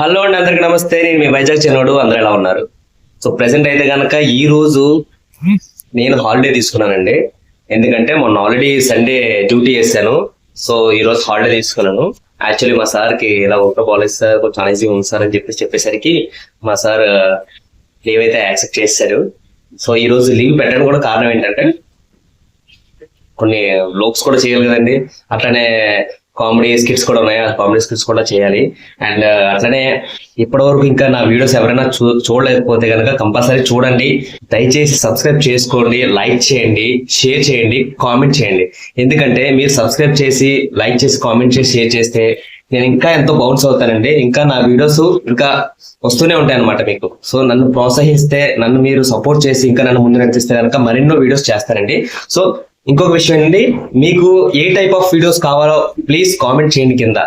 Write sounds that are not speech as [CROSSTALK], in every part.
Hello అండి అందరికి నమస్తే. నేను మీ వైజాగ్ చిన్నోడు అందరూ ఎలా ఉన్నారు? సో ప్రెసెంట్ అయితే కనుక ఈ రోజు నేను హాలిడే తీసుకున్నానండి. ఎందుకంటే మొన్న ఆల్రెడీ సండే డ్యూటీ చేశాను. సో ఈ రోజు హాలిడే తీసుకున్నాను. యాక్చువల్లీ మా సార్కి ఇలా ఒక బాలేదు సార్ కొంచెం అనేజీ ఉంది సార్ అని చెప్పేసి చెప్పేసరికి మా సార్ లీవ్ అయితే యాక్సెప్ట్ చేశారు. సో ఈ రోజు లీవ్ పెట్టడం కూడా కారణం ఏంటంటే కొన్ని లోక్స్ కూడా చేయాలి కదండి. అట్లనే కామెడీ స్కిట్స్ కూడా ఉన్నాయి? ఆ కామెడీ స్కిట్స్ కూడా చేయాలి. అండ్ uh, అట్లనే ఇప్పటి వరకు ఇంకా నా వీడియోస్ ఎవరైనా చూ చూడలేకపోతే కనుక కంపల్సరీ చూడండి. దయచేసి సబ్స్క్రైబ్ చేసుకోండి లైక్ చేయండి షేర్ చేయండి కామెంట్ చేయండి. ఎందుకంటే మీరు సబ్స్క్రైబ్ చేసి లైక్ చేసి కామెంట్ చేసి షేర్ చేస్తే నేను ఇంకా ఎంతో బౌన్స్ అవుతానండి. ఇంకా నా వీడియోస్ ఇంకా వస్తూనే ఉంటాయి అనమాట మీకు. సో నన్ను ప్రోత్సహిస్తే నన్ను మీరు సపోర్ట్ చేసి ఇంకా నన్ను ముందు నడిపిస్తే కనుక మరెన్నో వీడియోస్ చేస్తానండి. సో ఇంకొక విషయం అండి మీకు ఏ టైప్ ఆఫ్ వీడియోస్ కావాలో ప్లీజ్ కామెంట్ చేయండి కింద.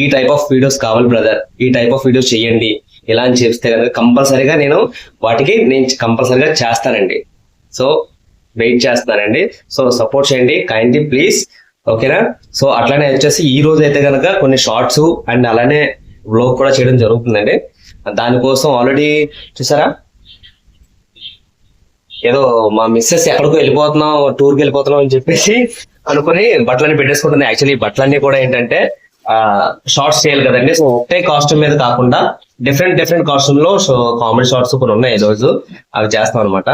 ఈ టైప్ ఆఫ్ వీడియోస్ కావాలి బ్రదర్ ఈ టైప్ ఆఫ్ వీడియోస్ చేయండి. ఇలా అని చెప్తే కనుక కంపల్సరీగా నేను వాటికి నేను కంపల్సరీగా చేస్తానండి. సో వెయిట్ చేస్తున్నానండి సో సపోర్ట్ చేయండి. కైండ్లీ ప్లీజ్ ఓకేనా సో అట్లానే వచ్చేసి ఈ రోజు అయితే కనుక కొన్ని షార్ట్స్ అండ్ అలానే వ్లోగ్ కూడా చేయడం జరుగుతుందండి. దానికోసం ఆల్రెడీ చూసారా? ఏదో మా మిస్సెస్ ఎక్కడికో వెళ్ళిపోతున్నాం టూర్కి వెళ్ళిపోతున్నాం అని చెప్పేసి అనుకుని బట్టలన్నీ పెట్టేసుకుంటుంది. యాక్చువల్లీ బట్టలన్నీ కూడా ఏంటంటే షార్ట్స్ చేయాలి కదండి. సో ఒకటే కాస్ట్యూమ్ మీద కాకుండా డిఫరెంట్ డిఫరెంట్ కాస్ట్యూమ్లో సో కామెడీ షార్ట్స్ కొన్ని ఉన్నాయి ఈ రోజు. అవి చేస్తాం అనమాట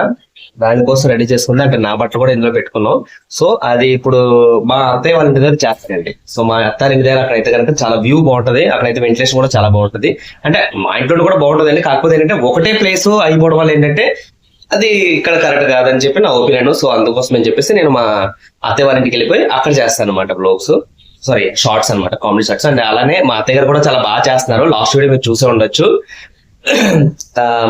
దానికోసం రెడీ చేసుకుంది. అంటే నా బట్టలు కూడా ఇందులో పెట్టుకున్నాం. సో అది ఇప్పుడు మా అత్తయ్య వాళ్ళ ఇంటి దగ్గర చేస్తానండి సో మా అత్తారి ఇంటి దగ్గర అక్కడైతే కనుక చాలా వ్యూ బాగుంటది. అక్కడైతే వెంటిలేషన్ కూడా చాలా బాగుంటది. అంటే మా ఇంట్లో కూడా బాగుంటది కాకపోతే ఏంటంటే ఒకటే ప్లేస్ అయిపోవడం వల్ల ఏంటంటే అది ఇక్కడ కరెక్ట్ కాదని చెప్పి నా ఒపీనియన్. సో అందుకోసం అని చెప్పేసి నేను మా అత్తయ్య వారింటికి వెళ్ళిపోయి అక్కడ చేస్తాను అనమాట బ్లాగ్స్ సారీ షార్ట్స్ అన్నమాట కామెడీ షార్ట్స్ అండ్ అలానే మా అత్తయ్య గారు కూడా చాలా బాగా చేస్తున్నారు. లాస్ట్ వీడియో మీరు చూసే ఉండొచ్చు.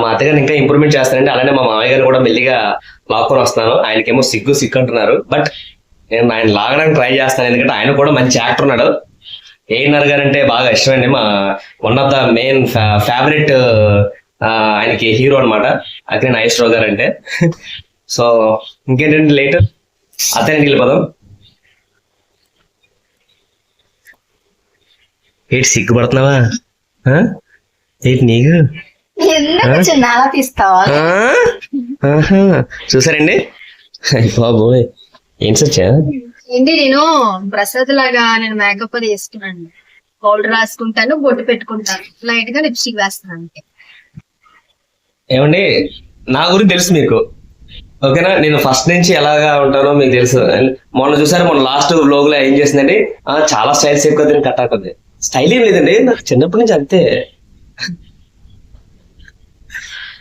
మా అత్తయ్య గారు ఇంకా ఇంప్రూవ్మెంట్ చేస్తారండి అలానే మా మామయ్య గారు కూడా మెల్లిగా లాక్కొని వస్తున్నాను ఆయనకేమో సిగ్గు సిగ్గు అంటున్నారు. బట్ నేను ఆయన లాగడానికి ట్రై చేస్తాను. ఎందుకంటే ఆయన కూడా మంచి యాక్టర్ ఉన్నాడు. ఏఎన్ఆర్ గారు అంటే బాగా ఇష్టమండి మా one of the main favourite ఆయనకి హీరో అనమాట అక్కడ నాగేశ్వరరావు గారు అంటే సో ఇంకేంటంటే లేటర్ అతనికి వెళ్ళిపోదాం ఏంటి సిగ్గుపడుతున్నావా? ఆ? ఏంటి నీకు. చూసారండి? బాబోయ్ ఏం సచ్చా ఏంటి నేను ప్రసాద్ లాగా నేను మేకప్ అది వేసుకున్నాను. పౌడర్ రాసుకుంటాను బొట్టు పెట్టుకుంటాను. లైట్గా లిప్స్టిక్ వేస్తాను అంతే. ఏమండి? నా గురించి తెలుసు మీకు. ఓకేనా? నేను ఫస్ట్ నుంచి ఎలాగా ఉంటానో మీకు తెలుసు. మొన్న చూసారు మొన్న లాస్ట్ వ్లోగ్లో ఏం చేసిందండి? ఆ, చాలా స్టైల్స్ ఎక్కువ దీన్ని కట్టాకుంది స్టైల్ ఏం లేదండి నాకు చిన్నప్పటి నుంచి అంతే.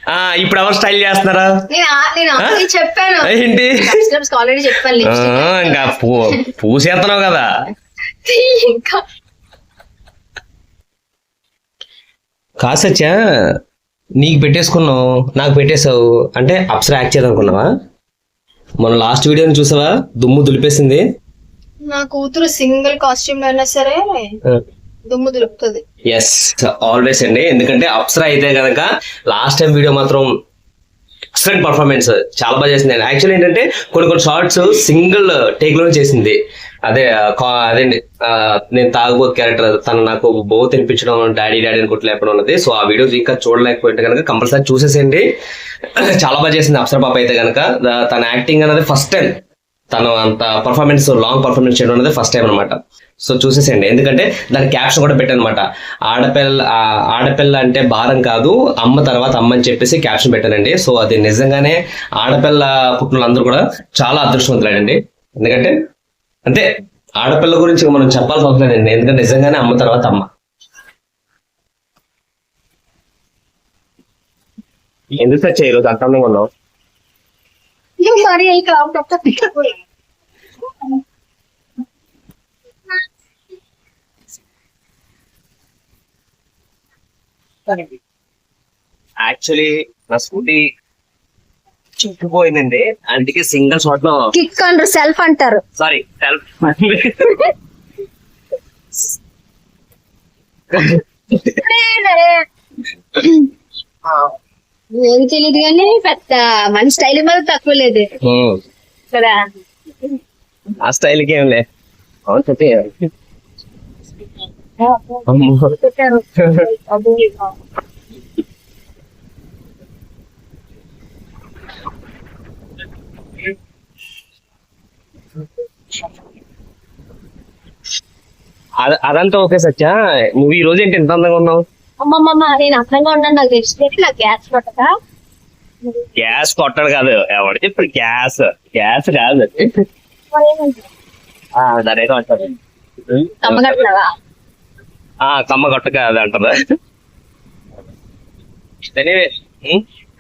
ఆ ఇప్పుడు ఎవరు స్టైల్ చేస్తున్నారా? చెప్పాను. ఏంటి? ఇంకా పూ పూసేస్తున్నావు కదా. సత్యా నీకు పెట్టేసుకున్నావు నాకు పెట్టేశావు అంటే అప్సరా యాక్ట్ చేద్దాం అనుకున్నావా మన లాస్ట్ వీడియోని చూసావా? దుమ్ము దులిపేసింది. నా కూతురు సింగిల్ కాస్ట్యూమ్ అయినా సరే దుమ్ము దులుపుతుంది. ఎస్ ఆల్వేస్ అండి. ఎందుకంటే అప్సరా అయితే కనుక లాస్ట్ టైం వీడియో మాత్రం ఎక్సలెంట్ పర్ఫార్మెన్స్ చాలా బాగా చేసింది. యాక్చువల్లీ ఏంటంటే కొన్ని కొన్ని షార్ట్స్ సింగిల్ టేక్లోనే చేసింది. అదే కా- అదేండి నేను తాగుబోతు క్యారెక్టర్ తను నాకు బో తినిపించడం డాడీ డాడీ అని కొట్టలేకపోవడం ఉన్నది సో ఆ వీడియోస్ ఇంకా చూడలేకపోయింటే కనుక కంపల్సరీ చూసేసేయండి. చాలా బాగా చేసింది అప్సర పాప అయితే కనుక తన యాక్టింగ్ అనేది ఫస్ట్ టైం తను అంత పర్ఫార్మెన్స్ లాంగ్ పర్ఫార్మెన్స్ చేయడం అనేది ఫస్ట్ టైం అనమాట సో చూసేసేయండి. ఎందుకంటే దాని క్యాప్షన్ కూడా పెట్టాను అనమాట ఆడపిల్ల ఆడపిల్ల అంటే భారం కాదు అమ్మ తర్వాత అమ్మ అని చెప్పేసి క్యాప్షన్ పెట్టానండి. సో అది నిజంగానే ఆడపిల్ల పుట్టిన అందరూ కూడా చాలా అదృష్టవంతులండి. ఎందుకంటే అంతే ఆడపిల్ల గురించి మనం చెప్పాల్సిన అవసరం ఎందుకంటే నిజంగానే అమ్మ తర్వాత అమ్మ. ఎందుకు ఈరోజు ఉన్నావు. సారీ అయి కావు యాక్చువల్లీ నా స్కూటీ చిక్కుపోయిందండి అందుకే సింగిల్ షాట్లో కిక్ అంటారు సెల్ఫ్ అంటారు. Sorry self. ఏం తెలియదు కానీ పెద్ద మన స్టైల్ మీద తక్కువ లేదు. కదా? ఆ స్టైల్కి ఏం లే. అవును అదంతా ఓకే సత్య. నువ్వు ఈ రోజు ఏంటి ఎంత అందంగా ఉన్నావు? అమ్మమ్మ నేను అందంగా ఉన్నాను. నాకు నాకు గ్యాస్ గ్యాస్ కొట్టడు కాదు. ఎవడు ఇప్పుడు గ్యాస్? గ్యాస్ కాదు అంటారు కమ్మ కొట్ట కాదు అంటారు.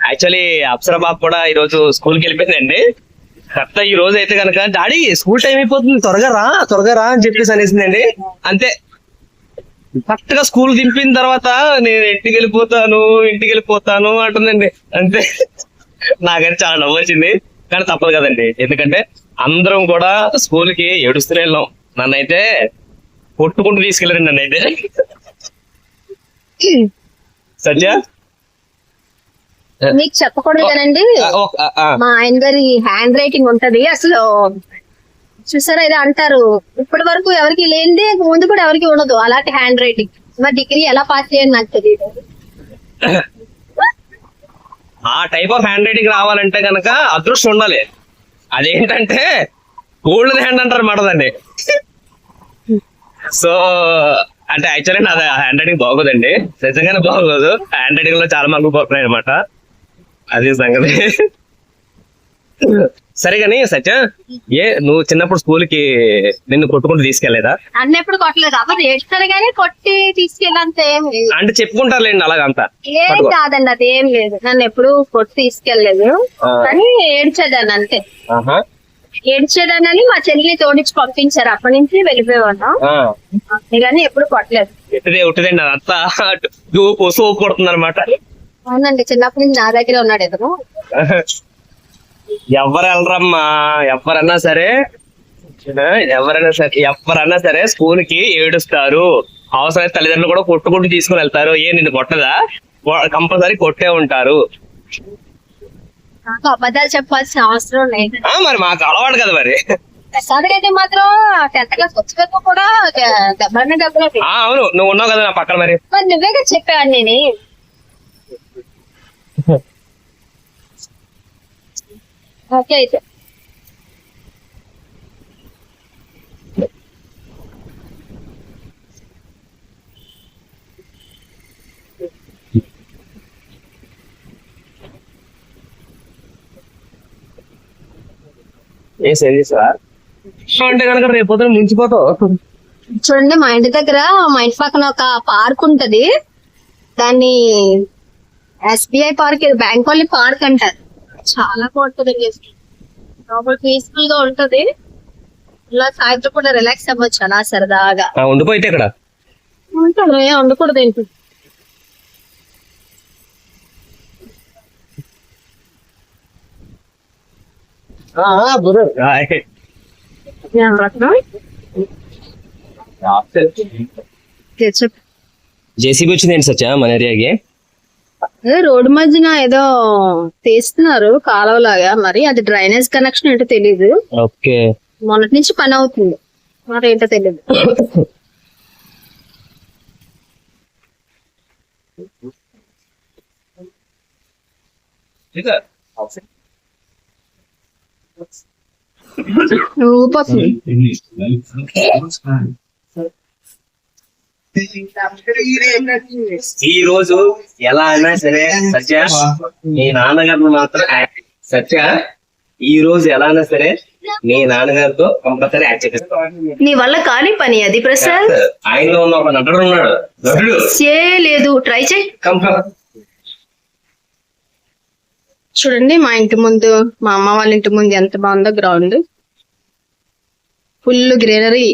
యాక్చువల్లీ అప్సర బాబు కూడా ఈ రోజు స్కూల్కి వెళ్ళిపోయిందండి. కరెక్ట్ ఈ రోజు అయితే కనుక డాడీ స్కూల్ టైం అయిపోతుంది త్వరగా రా త్వరగా రా అని చెప్పేసి అనేసిందండి అంతే. కరెక్ట్గా స్కూల్ దింపిన తర్వాత నేను ఇంటికి వెళ్ళిపోతాను ఇంటికి వెళ్ళిపోతాను అంటుందండి. అంతే. నాకైతే చాలా నవ్వు వచ్చింది. కానీ తప్పదు కదండి. ఎందుకంటే అందరం కూడా స్కూల్కి ఏడుస్తూనే వెళ్ళాం నన్నైతే కొట్టుకుంటూ తీసుకెళ్ళారండి నన్ను అయితే [LAUGHS] సత్య? మీకు చెప్పకూడదు కదండి. మా ఆయన గారి హ్యాండ్ రైటింగ్ ఉంటది. అసలు చూసారా ఇది అంటారు. ఇప్పటి వరకు ఎవరికి లేనిది ముందు కూడా ఎవరికి ఉండదు. అలాంటి హ్యాండ్ రైటింగ్ మరి డిగ్రీ ఎలా పాస్ చేయాలి నాకు తెలియదు ఆ టైప్ ఆఫ్ హ్యాండ్ రైటింగ్ రావాలంటే గనక అదృష్టం ఉండాలి. అదేంటంటే గోల్డెన్ హ్యాండ్ అంటారు మాట దాన్ని సో అంటే యాక్చువల్లీ నా హ్యాండ్ రైటింగ్ బాగోదండి. నిజంగానే బాగోదు. హ్యాండ్ రైటింగ్లో చాలా మార్కులు పోతున్నాయి అనమాట అది సంగతి. సరే కానీ సత్య ఏ నువ్వు చిన్నప్పుడు స్కూల్కి నిన్ను కొట్టుకుంటూ తీసుకెళ్ళేదా అన్నెప్పుడు కొట్టలేదు. అప్పుడు ఏడుస్తారు కానీ కొట్టి తీసుకెళ్ళంత ఏం లేదు. అంటే చెప్పుకుంటారులేండి అలాగంతా ఏం. కాదండి అది ఏం లేదు. నన్ను ఎప్పుడు కొట్టి తీసుకెళ్ళలేదు. ఆ. కానీ ఏడ్చేదాన్ని అంతే. ఏడ్చేదానని మా చెల్లి తోడించి పంపించారు. అప్పటి నుంచి వెళ్ళిపోయేవాళ్ళం. కానీ ఎప్పుడు కొట్టలేదు. ఉట్టిదే ఉట్టిదండి అదంతా. ఊపు సోపు కొడుతుంది అనమాట అవునండి చిన్నప్పటి నుంచి నా దగ్గర ఉన్నాడు ఎదురు [LAUGHS] ఎవరు వెళ్ళరమ్మా? ఎవరన్నా సరే ఎవరైనా సరే ఎవరన్నా సరే స్కూల్కి ఏడుస్తారు. అవసరమైతే తల్లిదండ్రులు కూడా కొట్టుకుంటూ తీసుకుని వెళ్తారు. ఏ నిన్ను కొట్టదా? కంపల్సరీ కొట్టే ఉంటారు. నాకు అబద్ధాలు చెప్పాల్సిన అవసరం లేదు. మరి మాకు అలవాటు కదా మరి. అయితే మాత్రం టెన్త్ క్లాస్ వచ్చేవరకు కూడా అవును నువ్వు ఉన్నావు కదా నా పక్కన మరి. మరి నువ్వే కదా చెప్పాను నేను? ఓకే. అయితే ఏ సరే సార్ అంటే కనుక రేపు పొద్దున మించిపోతావు చూడండి మా ఇంటి దగ్గర మా ఇంటి పక్కన ఒక పార్క్ ఉంటది. దాన్ని ఎస్బీఐ పార్క్ బ్యాంక్ వాళ్ళ పార్క్ అంటారు. చాలా బాగుంటది లోపల పీస్ఫుల్గా ఉంటది. ఇలా సాయంత్రం కూడా రిలాక్స్ అవ్వచ్చు అలా సరదాగా. ఆ, ఉండిపోయితే ఇక్కడ. ఉంటాడు ఏం ఉండకూడదు ఏంటి? జేసీబీ వచ్చింది ఏంటి సత్య? మన ఏరియాకి అదే రోడ్డు మధ్యన ఏదో తీస్తున్నారు కాలువలాగా. మరి అది డ్రైనేజ్ కనెక్షన్ ఏంటో తెలీదు. ఓకే. మొన్నటి నుంచి పని అవుతుంది. మరి ఏంటో తెలియదు ఊపొస్తుంది ఈ రోజు ఎలా అయినా సరే సత్య మీ నాన్నగారిని మాత్రం సత్య ఈ రోజు ఎలా అయినా సరే మీ నాన్నగారితో కంపల్సరీ యాక్ట్ చేపిస్తాను నీ వల్ల కాని పని అది ప్రసాద్ ఆయనలో ఉన్న ఒక నటుడు ఉన్నాడు. నటుడు. చే లేదు ట్రై చేయి. చూడండి మా ఇంటి ముందు మా అమ్మ వాళ్ళ ఇంటి ముందు ఎంత బాగుందో గ్రౌండ్. Full greenery.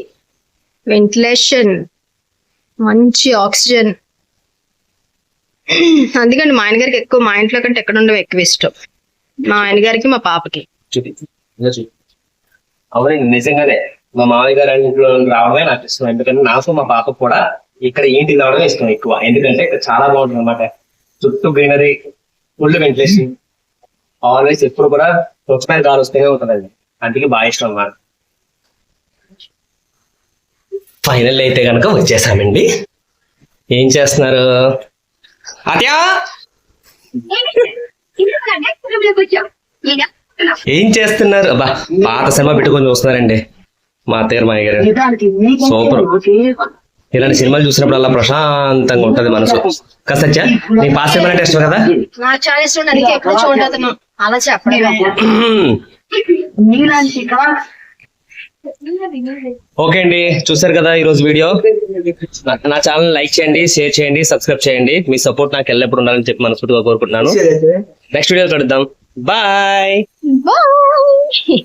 వెంటిలేషన్. మంచి ఆక్సిజన్. అందుకని మా ఆయన గారికి ఎక్కువ మా ఇంట్లో కంటే ఎక్కడ ఉండవు ఎక్కువ ఇష్టం. మా ఆయన గారికి మా పాపకి. చూపి అవునండి నిజంగానే మా మామయ్య గారి ఇంట్లో రావడమే నాకు ఇష్టం. ఎందుకంటే నాకు మా పాప కూడా ఇక్కడ ఏంటి రావడమే ఇష్టం ఎక్కువ. ఎందుకంటే ఇక్కడ చాలా బాగుంటుంది అనమాట చుట్టూ గ్రీనరీ ఫుల్ వెంటిలేషన్. ఆల్వేస్ ఎప్పుడు కూడా స్వచ్ఛమైన గాలి వస్తూనే ఉంటుందండి. అందుకే బాగా ఇష్టం అన్నమాట. ఫైనల్ అయితే కనుక వచ్చేసామండి. ఏం చేస్తున్నారు? అత్యా! ఏం చేస్తున్నారు? అబ్బా పాత సినిమా పెట్టుకొని చూస్తున్నారండి. మా అత్తగారు మా గారు. సూపర్. ఇలాంటి సినిమాలు చూసినప్పుడు అలా ప్రశాంతంగా ఉంటది మనసు. సత్య నీకు పాత సినిమా అంటే ఇష్టం కదా? అలా ఓకే అండి చూసారు కదా ఈ రోజు వీడియో. నా- నా ఛానల్ లైక్ చేయండి షేర్ చేయండి సబ్స్క్రైబ్ చేయండి. మీ సపోర్ట్ నాకు ఎల్లప్పుడు ఉండాలని చెప్పి మనస్ఫూర్తిగా కోరుకుంటున్నాను. నెక్స్ట్ వీడియో కలుద్దాం. బాయ్. బాయ్.